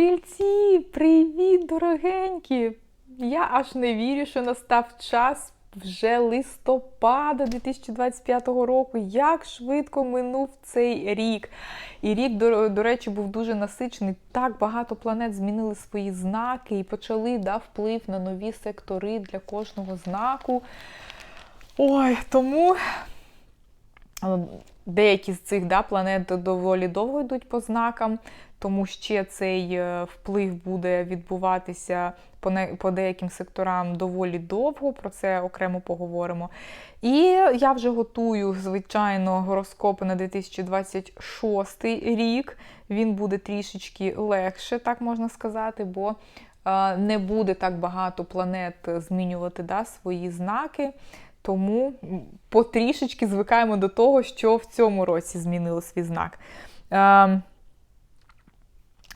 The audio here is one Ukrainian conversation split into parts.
Стрільці, привіт, дорогенькі! Я аж не вірю, що настав час вже листопада 2025 року. Як швидко минув цей рік. І рік, до, до речі, був дуже насичений. Так багато планет змінили свої знаки і почали да, вплив на нові сектори для кожного знаку. Ой, тому деякі з цих да, планет доволі довго йдуть по знакам, тому ще цей е, вплив буде відбуватися по, не, по деяким секторам доволі довго, про це окремо поговоримо. І я вже готую, звичайно, гороскопи на 2026 рік. Він буде трішечки легше, так можна сказати, бо е, не буде так багато планет змінювати да, свої знаки. Тому потрішечки звикаємо до того, що в цьому році змінили свій знак. Ем,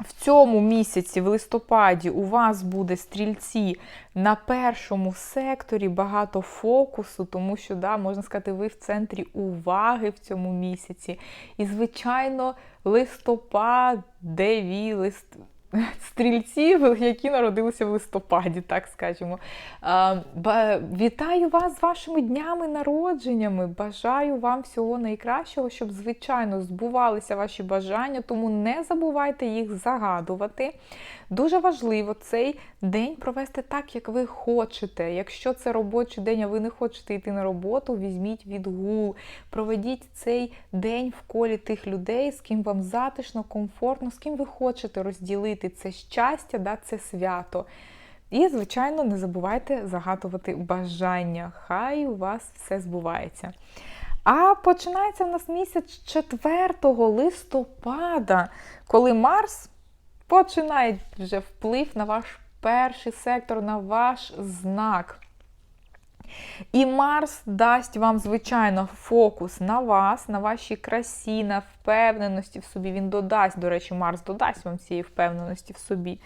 в цьому місяці, в листопаді, у вас буде стрільці на першому секторі багато фокусу, тому що, да, можна сказати, ви в центрі уваги в цьому місяці. І, звичайно, листопад, деві, лист стрільців, які народилися в листопаді, так скажемо. Вітаю вас з вашими днями народженнями. Бажаю вам всього найкращого, щоб, звичайно, збувалися ваші бажання, тому не забувайте їх загадувати. Дуже важливо цей день провести так, як ви хочете. Якщо це робочий день, а ви не хочете йти на роботу, візьміть відгул. Проведіть цей день в колі тих людей, з ким вам затишно, комфортно, з ким ви хочете розділити це щастя, да, це свято. І, звичайно, не забувайте загадувати бажання. Хай у вас все збувається. А починається в нас місяць 4 листопада, коли Марс починає вже вплив на ваш перший сектор, на ваш знак. І Марс дасть вам, звичайно, фокус на вас, на вашій красі, на впевненості в собі. Він додасть, до речі, Марс додасть вам цієї впевненості в собі.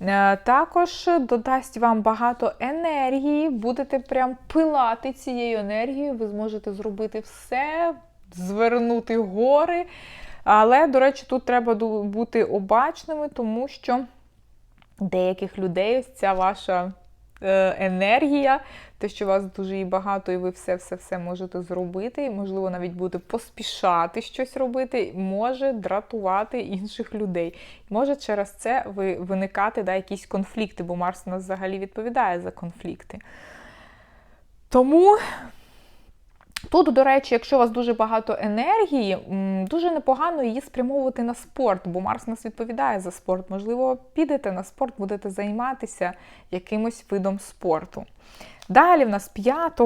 Е, також додасть вам багато енергії, будете прям пилати цією енергією, ви зможете зробити все, звернути гори. Але, до речі, тут треба бути обачними, тому що деяких людей ось ця ваша енергія, те, що вас дуже і багато, і ви все-все-все можете зробити, і, можливо, навіть будете поспішати щось робити, може дратувати інших людей. Може через це ви виникати да, якісь конфлікти, бо Марс у нас взагалі відповідає за конфлікти. Тому. Тут, до речі, якщо у вас дуже багато енергії, дуже непогано її спрямовувати на спорт, бо Марс нас відповідає за спорт. Можливо, підете на спорт, будете займатися якимось видом спорту. Далі в нас 5 е,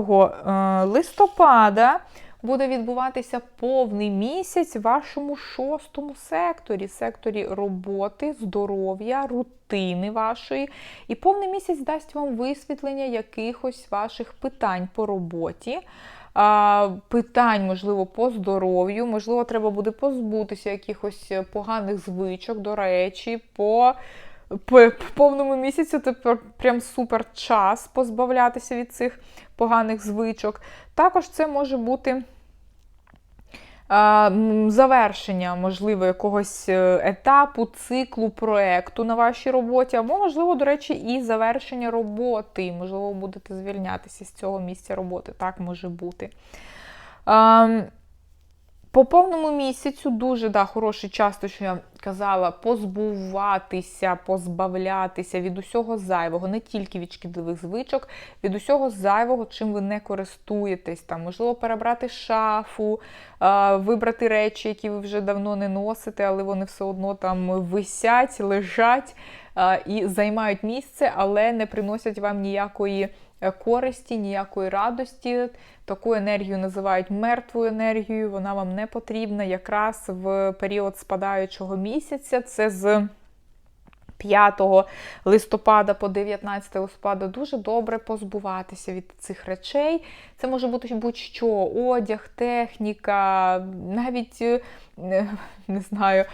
листопада буде відбуватися повний місяць в вашому шостому секторі, секторі роботи, здоров'я, рутини вашої. І повний місяць дасть вам висвітлення якихось ваших питань по роботі питань, можливо, по здоров'ю, можливо, треба буде позбутися якихось поганих звичок, до речі, по по повному місяцю тепер прям супер час позбавлятися від цих поганих звичок. Також це може бути завершення, можливо, якогось е, етапу, циклу проекту на вашій роботі, або, можливо, до речі, і завершення роботи. Можливо, будете звільнятися з цього місця роботи. Так може бути. По повному місяцю дуже да, хороший час, то що я казала, позбуватися, позбавлятися від усього зайвого, не тільки від шкідливих звичок, від усього зайвого, чим ви не користуєтесь. Там, Можливо, перебрати шафу, вибрати речі, які ви вже давно не носите, але вони все одно там висять, лежать і займають місце, але не приносять вам ніякої. Е, користі, ніякої радості. Таку енергію називають мертвою енергією, вона вам не потрібна якраз в період спадаючого місяця. Це з 5 листопада по 19 листопада дуже добре позбуватися від цих речей. Це може бути будь-що: одяг, техніка, навіть е, не знаю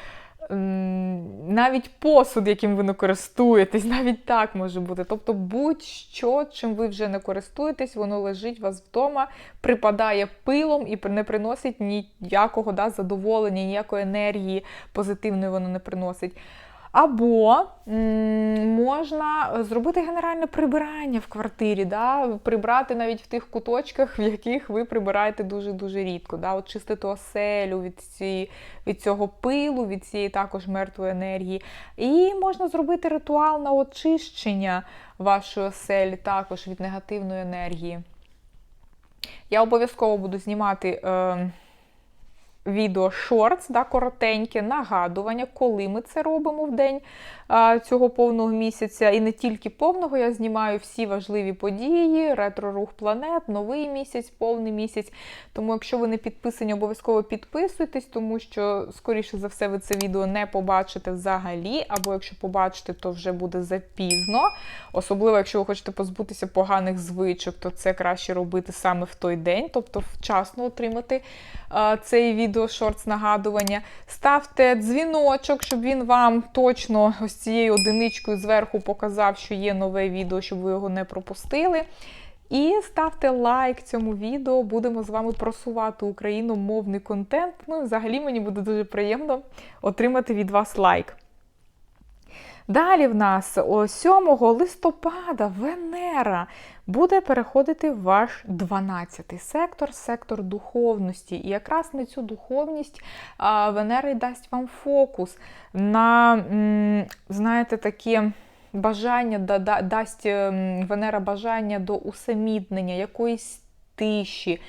навіть посуд, яким ви не користуєтесь, навіть так може бути. Тобто, будь-що, чим ви вже не користуєтесь, воно лежить у вас вдома, припадає пилом і не приносить ніякого да, задоволення, ніякої енергії позитивної воно не приносить. Або можна зробити генеральне прибирання в квартирі, да? прибрати навіть в тих куточках, в яких ви прибираєте дуже-дуже рідко. Да? От оселю від, ці, від цього пилу, від цієї також мертвої енергії. І можна зробити ритуал на очищення вашої оселі також від негативної енергії. Я обов'язково буду знімати. Е, відео шортс, да, коротеньке нагадування, коли ми це робимо в день цього повного місяця. І не тільки повного, я знімаю всі важливі події, ретро-рух планет, новий місяць, повний місяць. Тому, якщо ви не підписані, обов'язково підписуйтесь, тому що, скоріше за все, ви це відео не побачите взагалі, або якщо побачите, то вже буде запізно. Особливо, якщо ви хочете позбутися поганих звичок, то це краще робити саме в той день, тобто вчасно отримати а, цей відео шортс нагадування. Ставте дзвіночок, щоб він вам точно ось цією одиничкою зверху показав, що є нове відео, щоб ви його не пропустили. І ставте лайк цьому відео, будемо з вами просувати україномовний контент. Ну і взагалі мені буде дуже приємно отримати від вас лайк. Далі в нас 7 листопада Венера буде переходити в ваш 12-й сектор, сектор духовності. І якраз на цю духовність Венера й дасть вам фокус на, знаєте, таке. Бажання дасть Венера бажання до усамітнення, якоїсь тиші,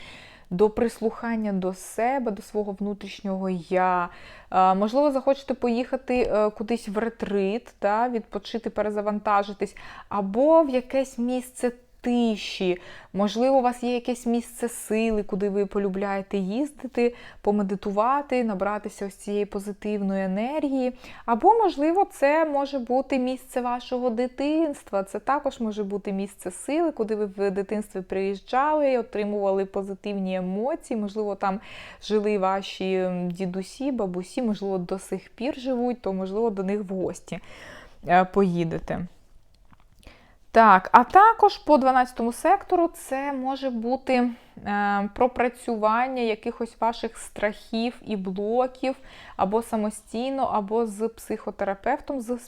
до прислухання до себе, до свого внутрішнього я. Можливо, захочете поїхати е, кудись в ретрит, та, відпочити, перезавантажитись, або в якесь місце тиші. Можливо, у вас є якесь місце сили, куди ви полюбляєте їздити, помедитувати, набратися ось цієї позитивної енергії. Або, можливо, це може бути місце вашого дитинства. Це також може бути місце сили, куди ви в дитинстві приїжджали отримували позитивні емоції. Можливо, там жили ваші дідусі, бабусі, можливо, до сих пір живуть, то, можливо, до них в гості е, поїдете. Так, а також по 12 сектору це може бути е, пропрацювання якихось ваших страхів і блоків, або самостійно, або з психотерапевтом, з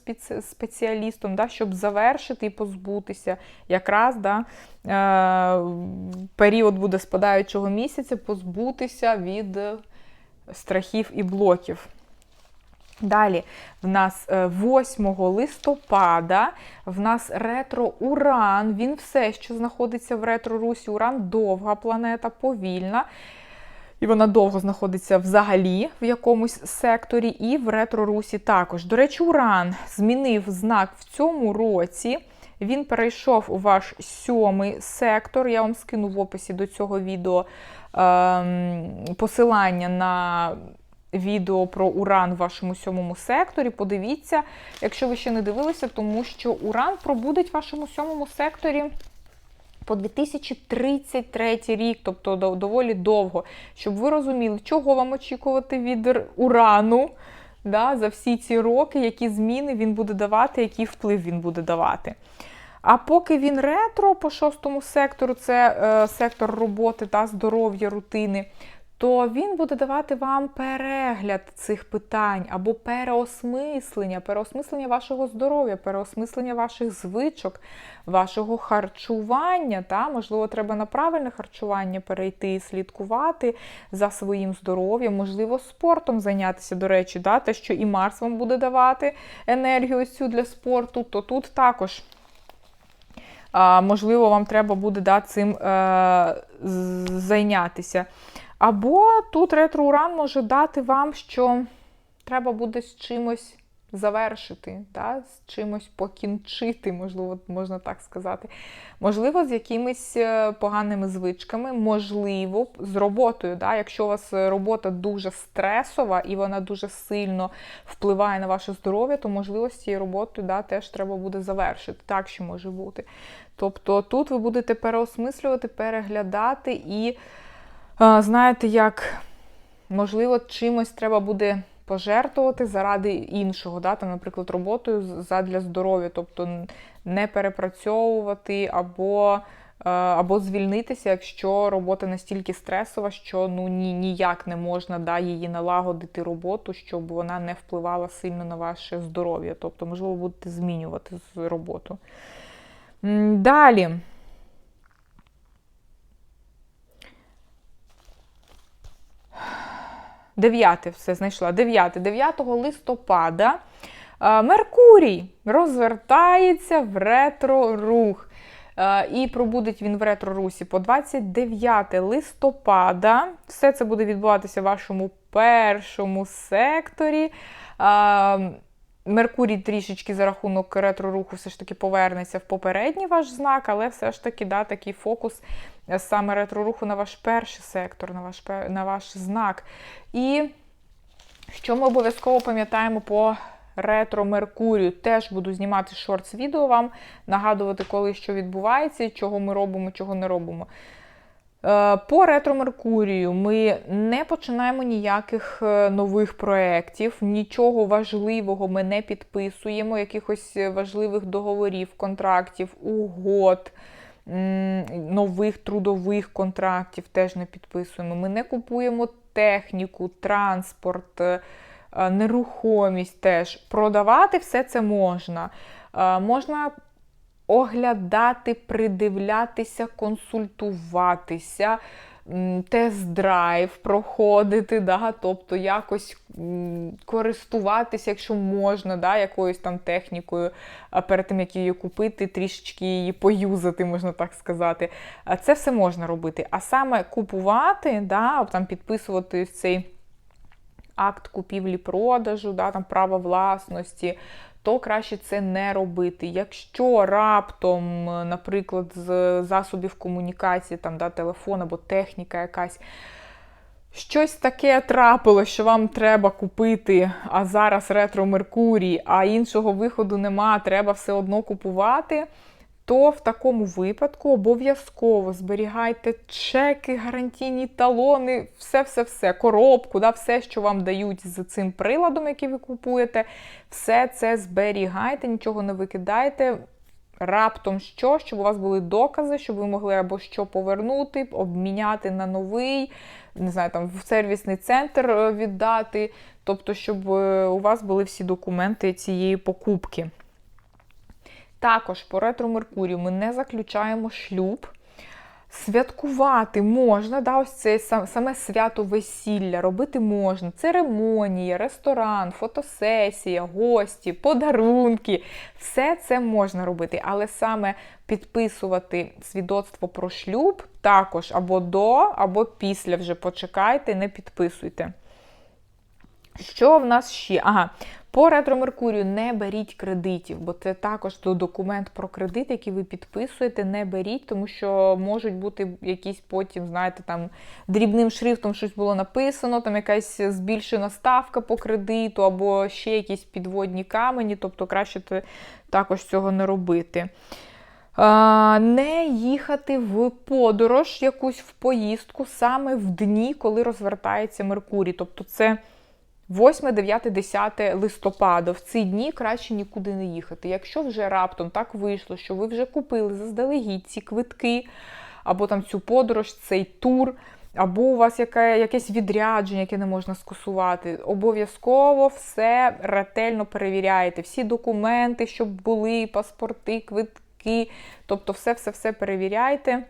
спеціалістом, да, щоб завершити і позбутися. Якраз да, е, період буде спадаючого місяця, позбутися від страхів і блоків. Далі, в нас 8 е, листопада, в нас ретро-уран, він все, що знаходиться в ретро-русі, уран довга планета, повільна. І вона довго знаходиться взагалі в якомусь секторі, і в ретро-русі також. До речі, уран змінив знак в цьому році. Він перейшов у ваш сьомий сектор. Я вам скину в описі до цього відео ем, посилання на відео про Уран в вашому сьомому секторі. Подивіться, якщо ви ще не дивилися, тому що Уран пробудить в вашому сьомому секторі. По 2033 рік, тобто доволі довго, щоб ви розуміли, чого вам очікувати від урану да, за всі ці роки, які зміни він буде давати, який вплив він буде давати. А поки він ретро по шостому сектору, це е, сектор роботи та здоров'я, рутини, то він буде давати вам перегляд цих питань або переосмислення, переосмислення вашого здоров'я, переосмислення ваших звичок, вашого харчування. Та? Можливо, треба на правильне харчування перейти, і слідкувати за своїм здоров'ям, можливо, спортом зайнятися, до речі, да? те, що і Марс вам буде давати енергію цю для спорту, то тут також. Можливо, вам треба буде да, цим е, зайнятися. Або тут ретро-уран може дати вам, що треба буде з чимось завершити, да? з чимось покінчити, можливо, можна так сказати. Можливо, з якимись е, поганими звичками, можливо, з роботою. Да? Якщо у вас робота дуже стресова і вона дуже сильно впливає на ваше здоров'я, то, можливо, з цією роботою да, теж треба буде завершити. Так що може бути. Тобто тут ви будете переосмислювати, переглядати і знаєте, як, можливо, чимось треба буде пожертвувати заради іншого, да? там, наприклад, роботою задля здоров'я, тобто не перепрацьовувати або або звільнитися, якщо робота настільки стресова, що ну ні, ніяк не можна да, її налагодити роботу, щоб вона не впливала сильно на ваше здоров'я. Тобто, можливо, будете змінювати роботу. Далі. Дев'яте все знайшла. 9 9 листопада Меркурій розвертається в ретро-рух. І пробудить він в ретро-русі по 29 листопада. Все це буде відбуватися в вашому першому секторі. Меркурій трішечки за рахунок ретро-руху все ж таки повернеться в попередній ваш знак, але все ж таки да, такий фокус е, саме ретро-руху на ваш перший сектор, на ваш на ваш знак. І що ми обов'язково пам'ятаємо по ретро Меркурію. Теж буду знімати шортс-відео вам, нагадувати, коли що відбувається, чого ми робимо, чого не робимо. Е, по ретро Меркурію ми не починаємо ніяких е, нових проєктів, нічого важливого ми не підписуємо, якихось важливих договорів, контрактів, угод, нових трудових контрактів теж не підписуємо. Ми не купуємо техніку, транспорт. Е, нерухомість теж. Продавати все це можна. Можна оглядати, придивлятися, консультуватися. Тест-драйв проходити, да, тобто якось користуватися, якщо можна, да, якоюсь там технікою, перед тим, як її купити, трішечки її поюзати, можна так сказати. Це все можна робити. А саме купувати, да, там підписувати цей акт купівлі-продажу, да, там право власності, то краще це не робити. Якщо раптом, наприклад, з засобів комунікації, там, да, телефон або техніка якась, щось таке трапило, що вам треба купити, а зараз ретро Меркурій, а іншого виходу нема, треба все одно купувати то в такому випадку обов'язково зберігайте чеки, гарантійні талони, все-все-все, коробку, да, все, що вам дають з цим приладом, який ви купуєте, все це зберігайте, нічого не викидайте. Раптом що, щоб у вас були докази, щоб ви могли або що повернути, обміняти на новий, не знаю, там в сервісний центр е, віддати. Тобто, щоб е, у вас були всі документи цієї покупки. Також по ретро Меркурію ми не заключаємо шлюб. Святкувати можна, да, ось це саме свято весілля, робити можна. Церемонія, ресторан, фотосесія, гості, подарунки. Все це можна робити, але саме підписувати свідоцтво про шлюб також або до, або після вже почекайте, не підписуйте. Що в нас ще? Ага, по ретро Меркурію не беріть кредитів, бо це також документ про кредит, який ви підписуєте, не беріть, тому що можуть бути якісь потім, знаєте, там дрібним шрифтом щось було написано, там якась збільшена ставка по кредиту, або ще якісь підводні камені, тобто краще також цього не робити. Не їхати в подорож, якусь в поїздку саме в дні, коли розвертається Меркурій. Тобто це. 8, 9, 10 листопада в ці дні краще нікуди не їхати. Якщо вже раптом так вийшло, що ви вже купили заздалегідь ці квитки, або там цю подорож, цей тур, або у вас яке, якесь відрядження, яке не можна скасувати, обов'язково все ретельно перевіряєте. Всі документи, щоб були, паспорти, квитки, тобто все-все-все перевіряйте.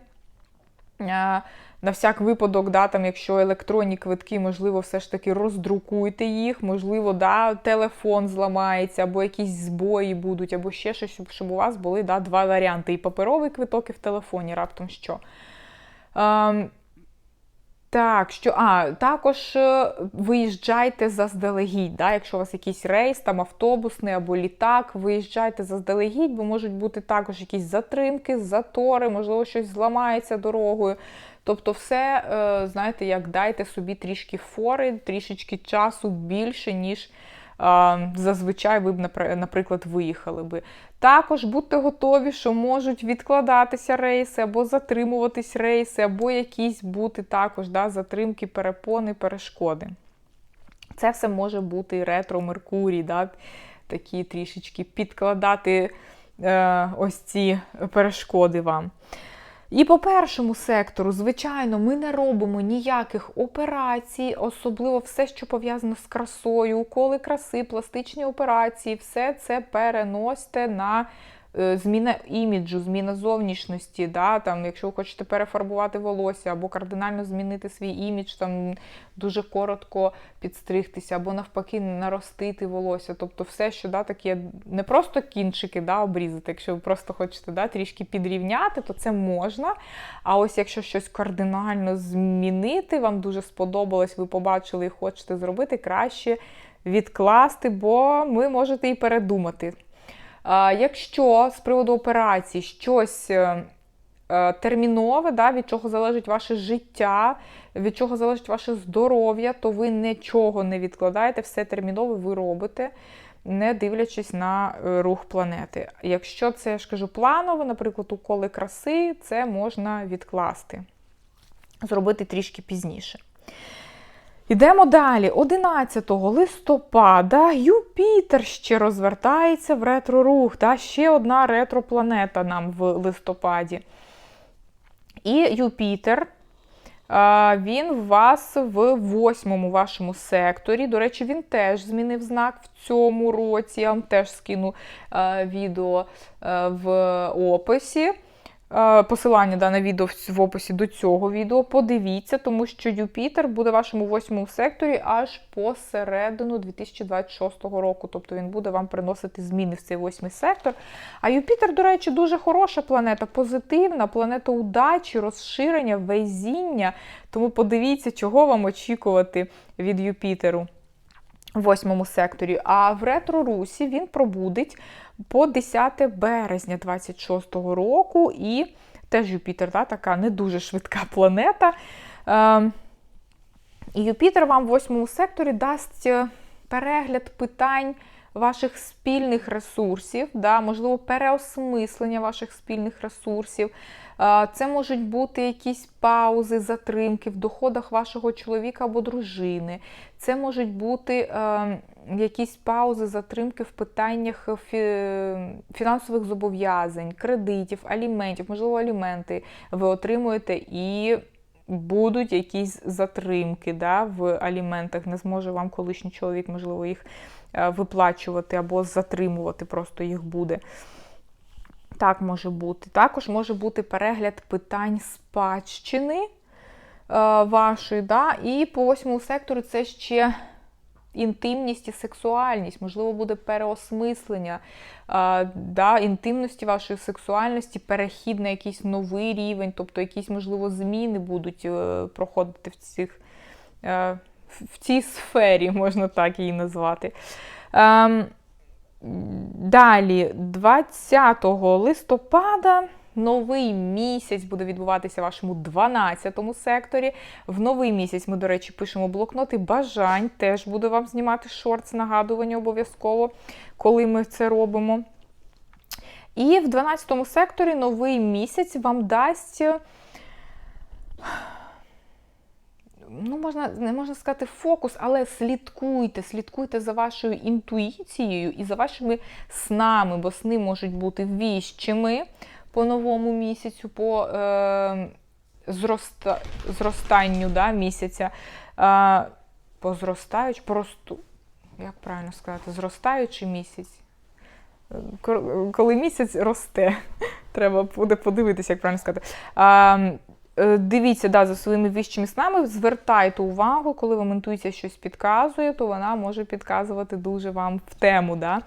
На всяк випадок, да, там, якщо електронні квитки, можливо, все ж таки роздрукуйте їх, можливо, да, телефон зламається, або якісь збої будуть, або ще щось, щоб, у вас були да, два варіанти: і паперовий квиток, і в телефоні, раптом що. Ем, так, що, а, також е, виїжджайте заздалегідь. Да? Якщо у вас якийсь рейс, там автобусний або літак, виїжджайте заздалегідь, бо можуть бути також якісь затримки, затори, можливо, щось зламається дорогою. Тобто, все, е, знаєте, як дайте собі трішки фори, трішечки часу більше, ніж зазвичай ви б, наприклад, виїхали би. Також будьте готові, що можуть відкладатися рейси, або затримуватись рейси, або якісь бути також да, затримки, перепони, перешкоди. Це все може бути ретро Меркурій, да, такі трішечки підкладати е, ось ці перешкоди вам. І по першому сектору, звичайно, ми не робимо ніяких операцій, особливо все, що пов'язано з красою, уколи краси, пластичні операції, все це переносьте на зміна іміджу, зміна зовнішності. Да? Там, Якщо ви хочете перефарбувати волосся або кардинально змінити свій імідж, там дуже коротко підстригтися, або навпаки наростити волосся. Тобто все, що да, таке, не просто кінчики да, обрізати, якщо ви просто хочете да, трішки підрівняти, то це можна. А ось якщо щось кардинально змінити, вам дуже сподобалось, ви побачили і хочете зробити, краще відкласти, бо ви можете і передумати. Якщо з приводу операції щось е, е, термінове, да, від чого залежить ваше життя, від чого залежить ваше здоров'я, то ви нічого не відкладаєте, все термінове ви робите, не дивлячись на е, рух планети. Якщо це, я ж кажу, планово, наприклад, уколи краси, це можна відкласти, зробити трішки пізніше. Йдемо далі. 11 листопада Юпітер ще розвертається в ретро-рух. Та ще одна ретропланета нам в листопаді. І Юпітер, він у вас в восьмому вашому секторі. До речі, він теж змінив знак в цьому році. Я вам теж скину відео в описі. Е, посилання да, на відео в описі до цього відео. Подивіться, тому що Юпітер буде в вашому восьмому секторі аж посередину 2026 року. Тобто він буде вам приносити зміни в цей восьмий сектор. А Юпітер, до речі, дуже хороша планета, позитивна, планета удачі, розширення, везіння. Тому подивіться, чого вам очікувати від Юпітеру в восьмому секторі. А в ретро-русі він пробудить по 10 березня 26-го року, і теж Юпітер, да, така не дуже швидка планета. Е, і Юпітер вам в восьмому секторі дасть е, перегляд питань ваших спільних ресурсів, да, можливо, переосмислення ваших спільних ресурсів. Це можуть бути якісь паузи, затримки в доходах вашого чоловіка або дружини. Це можуть бути е, якісь паузи, затримки в питаннях фінансових зобов'язань, кредитів, аліментів, можливо, аліменти ви отримуєте і. Будуть якісь затримки да, в аліментах, не зможе вам колишній чоловік, можливо, їх е, виплачувати або затримувати, просто їх буде. Так може бути. Також може бути перегляд питань спадщини е, вашої. да, І по восьмому сектору це ще інтимність і сексуальність, можливо, буде переосмислення е, да, інтимності вашої сексуальності, перехід на якийсь новий рівень, тобто якісь, можливо, зміни будуть е, проходити в цих, в цій сфері, можна так її назвати. Далі, 20 листопада, новий місяць буде відбуватися в вашому 12 секторі. В новий місяць ми, до речі, пишемо блокноти бажань. Теж буду вам знімати шорт з нагадування обов'язково, коли ми це робимо. І в 12 секторі новий місяць вам дасть ну, можна, не можна сказати, фокус, але слідкуйте, слідкуйте за вашою інтуїцією і за вашими снами, бо сни можуть бути віщими по новому місяцю, по е, зроста, зростанню да, місяця, е, по зростаючи, просто, як правильно сказати, зростаючий місяць. Коли місяць росте, треба буде подивитися, як правильно сказати. Е, дивіться да, за своїми віщими снами, звертайте увагу, коли вам інтуїція щось підказує, то вона може підказувати дуже вам в тему. Да?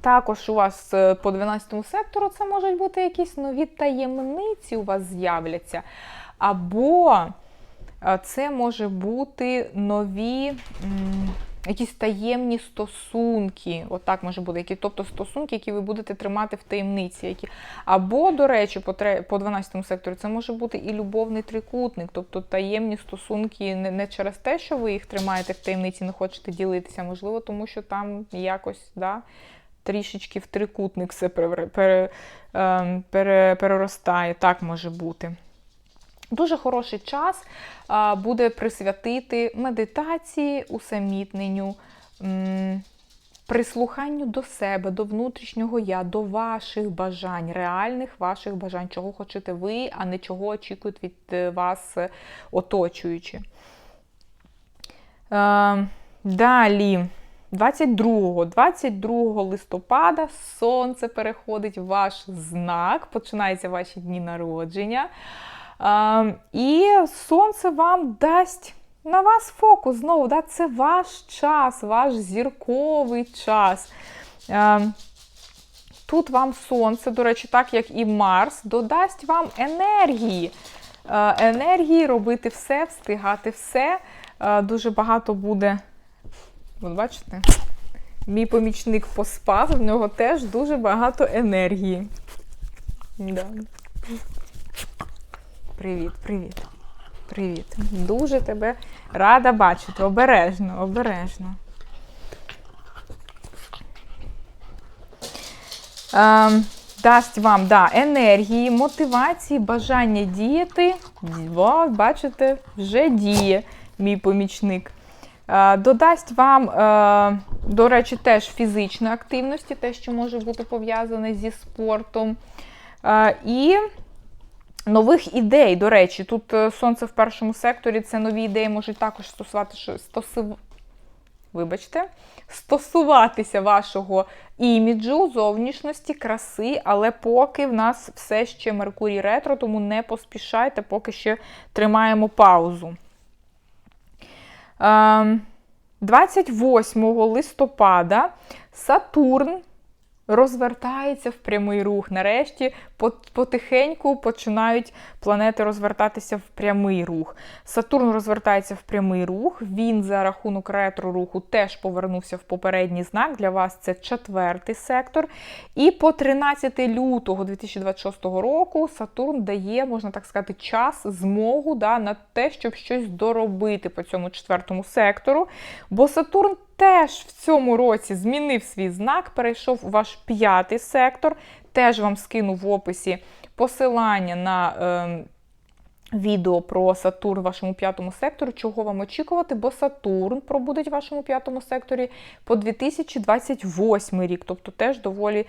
Також у вас е, по 12 сектору це можуть бути якісь нові таємниці у вас з'являться. Або е, це може бути нові якісь таємні стосунки. Отак може бути, які, тобто стосунки, які ви будете тримати в таємниці. Які... Або, до речі, по по 12 сектору це може бути і любовний трикутник, тобто таємні стосунки не, не через те, що ви їх тримаєте в таємниці, не хочете ділитися, можливо, тому що там якось. да, Трішечки в трикутник все ем, пере, переростає, так може бути. Дуже хороший час буде присвятити медитації, усамітненню прислуханню до себе, до внутрішнього я, до ваших бажань, реальних ваших бажань, чого хочете ви, а не чого очікують від е, вас оточуючі. Е, далі. 22 22 листопада сонце переходить в ваш знак, починаються ваші дні народження. І сонце вам дасть на вас фокус знову. Да? Це ваш час, ваш зірковий час. Тут вам сонце, до речі, так як і Марс, додасть вам енергії. Енергії робити все, встигати все. Дуже багато буде. От бачите? Мій помічник поспав, в нього теж дуже багато енергії. Да. Привіт, привіт. Привіт. Дуже тебе рада бачити. Обережно, обережно. Ем, дасть вам да, енергії, мотивації, бажання діяти. О, бачите, вже діє мій помічник. Е, додасть вам, е, до речі, теж фізичної активності, те, що може бути пов'язане зі спортом. Е, і нових ідей, до речі, тут е, сонце в першому секторі, це нові ідеї можуть також стосувати, стосу... Вибачте, стосуватися вашого іміджу, зовнішності, краси, але поки в нас все ще Меркурій ретро, тому не поспішайте, поки ще тримаємо паузу. 28 ем, листопада Сатурн розвертається в прямий рух. Нарешті потихеньку починають планети розвертатися в прямий рух. Сатурн розвертається в прямий рух. Він за рахунок ретро-руху теж повернувся в попередній знак. Для вас це четвертий сектор. І по 13 лютого 2026 року Сатурн дає, можна так сказати, час, змогу да, на те, щоб щось доробити по цьому четвертому сектору. Бо Сатурн теж в цьому році змінив свій знак, перейшов у ваш п'ятий сектор. Теж вам скину в описі посилання на. Е, Відео про Сатурн в вашому п'ятому секторі, чого вам очікувати, бо Сатурн пробудить в вашому п'ятому секторі по 2028 рік, тобто теж доволі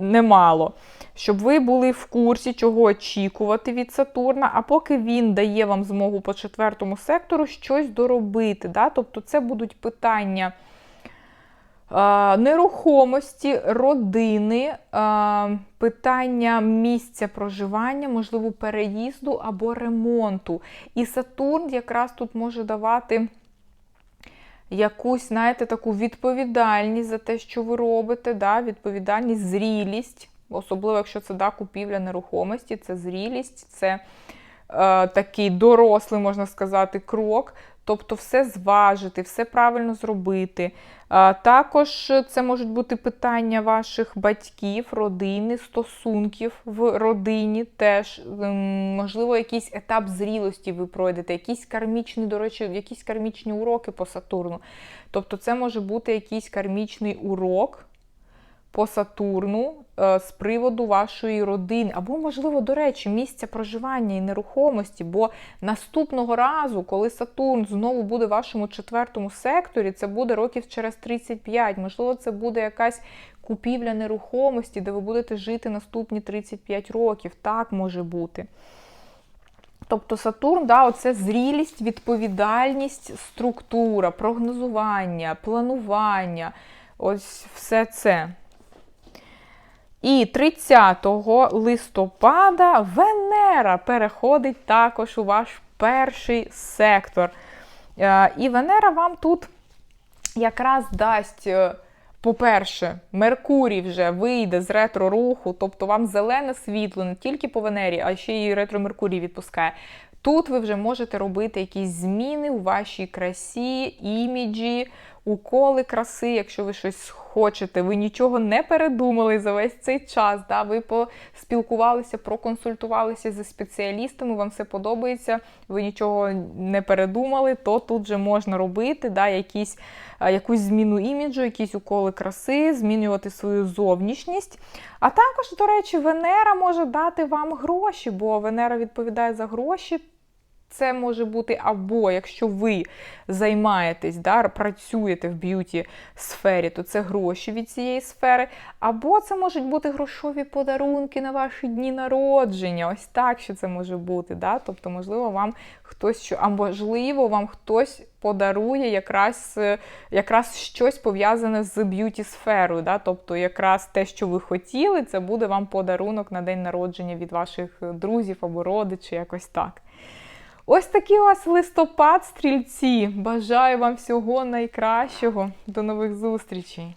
немало. Щоб ви були в курсі, чого очікувати від Сатурна, а поки він дає вам змогу по четвертому сектору щось доробити. Да? Тобто це будуть питання нерухомості, родини, питання місця проживання, можливо, переїзду або ремонту. І Сатурн якраз тут може давати якусь, знаєте, таку відповідальність за те, що ви робите, да? відповідальність, зрілість, особливо, якщо це да, купівля нерухомості, це зрілість, це такий дорослий, можна сказати, крок. Тобто все зважити, все правильно зробити. Також це можуть бути питання ваших батьків, родини, стосунків в родині. Теж, можливо, якийсь етап зрілості ви пройдете, якісь кармічні, до речі, якісь кармічні уроки по Сатурну. Тобто, це може бути якийсь кармічний урок по Сатурну е, з приводу вашої родини, або, можливо, до речі, місця проживання і нерухомості. Бо наступного разу, коли Сатурн знову буде в вашому четвертому секторі, це буде років через 35. Можливо, це буде якась купівля нерухомості, де ви будете жити наступні 35 років. Так може бути. Тобто Сатурн, да, оце зрілість, відповідальність, структура, прогнозування, планування. Ось все це. І 30 листопада Венера переходить також у ваш перший сектор. Е, і Венера вам тут якраз дасть, е, по-перше, Меркурій вже вийде з ретро-руху, тобто вам зелене світло не тільки по Венері, а ще й ретро-Меркурій відпускає. Тут ви вже можете робити якісь зміни у вашій красі, іміджі, уколи краси, якщо ви щось хочете, ви нічого не передумали за весь цей час. Да? Ви поспілкувалися, проконсультувалися зі спеціалістами, вам все подобається, ви нічого не передумали, то тут вже можна робити да, якісь, якусь зміну іміджу, якісь уколи краси, змінювати свою зовнішність. А також, до речі, Венера може дати вам гроші, бо Венера відповідає за гроші. Це може бути або якщо ви займаєтесь, да, працюєте в б'юті сфері, то це гроші від цієї сфери. Або це можуть бути грошові подарунки на ваші дні народження. Ось так, що це може бути. Да? Тобто, можливо, вам хтось що, а можливо, вам хтось подарує якраз, е, якраз щось пов'язане з б'юті сферою. Да? Тобто, якраз те, що ви хотіли, це буде вам подарунок на день народження від ваших друзів або родичів, якось так. Ось такий у вас листопад, стрільці. Бажаю вам всього найкращого. До нових зустрічей!